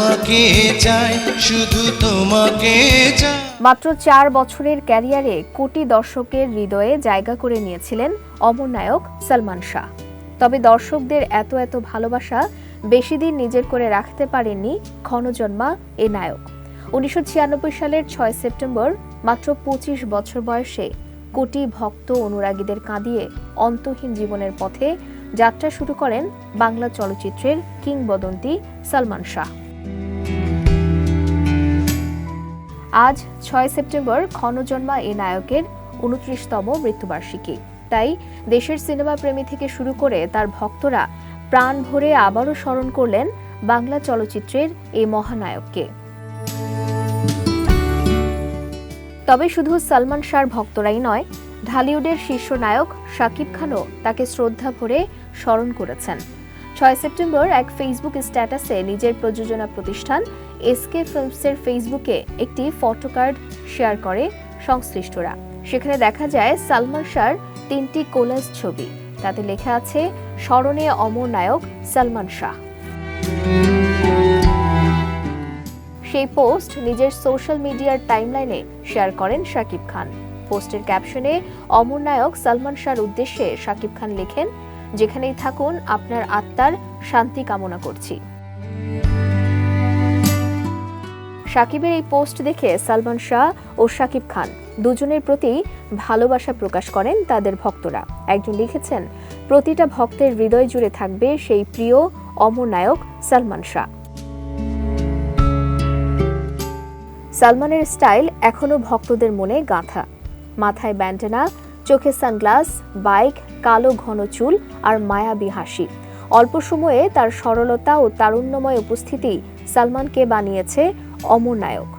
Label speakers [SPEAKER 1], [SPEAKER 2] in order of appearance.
[SPEAKER 1] তোমাকে চাই, শুধু তোমাকে চাই।
[SPEAKER 2] মাত্র চার বছরের ক্যারিয়ারে কোটি দর্শকের হৃদয়ে জায়গা করে নিয়েছিলেন অমর নায়ক সলমান শাহ। তবে দর্শকদের এত এত ভালোবাসা বেশি দিন নিজের করে রাখতে পারেননি ক্ষণজন্মা এ নায়ক। উনিশশো ছিয়ানব্বই সালের ছয় সেপ্টেম্বর মাত্র পঁচিশ বছর বয়সে কোটি ভক্ত অনুরাগীদের কাঁদিয়ে অন্তহীন জীবনের পথে যাত্রা শুরু করেন বাংলা চলচ্চিত্রের কিংবদন্তি সলমান শাহ। আজ ছয় সেপ্টেম্বর ক্ষণজন্মা এ নায়কের উনত্রিশতম মৃত্যুবার্ষিকী। তাই দেশের সিনেমা প্রেমী থেকে শুরু করে তার ভক্তরা প্রাণ ভরে আবারও স্মরণ করলেন বাংলা চলচ্চিত্রের এই মহানায়ককে। তবে শুধু সালমান শাহর ভক্তরাই নয়, ঢালিউডের শীর্ষ নায়ক শাকিব খানও তাকে শ্রদ্ধা ভরে স্মরণ করেছেন। ছয় সেপ্টেম্বর এক ফেসবুক স্ট্যাটাসে নিজের প্রযোজনা প্রতিষ্ঠান এসকে ফিল্মসের ফেসবুকে একটি ফটোকার্ড শেয়ার করে সংশ্লিষ্টরা। সেখানে দেখা যায় সালমান শাহর তিনটি কোলাজ ছবি। তাতে লেখা আছে, স্মরণে অমর নায়ক সালমান শাহ। সেই পোস্ট নিজের সোশ্যাল মিডিয়ার টাইমলাইনে শেয়ার করেন শাকিব খান। পোস্টের ক্যাপশনে অমর নায়ক সালমান শাহর উদ্দেশ্যে শাকিব খান লেখেন যেখানেই থাকুন, আপনার আত্মার শান্তি কামনা করছি। সাকিবের এই পোস্ট দেখে সালমান শাহ ও সাকিব খান দুজনের প্রতি ভালোবাসা প্রকাশ করেন তাদের ভক্তরা। একজন লিখেছেন, প্রতিটা ভক্তের হৃদয় জুড়ে থাকবে সেই প্রিয় অমর নায়ক সালমান শাহ। সালমানের স্টাইল এখনও ভক্তদের মনে গাঁথা। মাথায় ব্যান্ডেনা চোখে সানগ্লাস, বাইক, কালো ঘন চুল আর মায়াবী হাসি। অল্প সময়ে তার সরলতা ও তারুণ্যময় উপস্থিতি সালমানকে বানিয়েছে অমর নায়ক।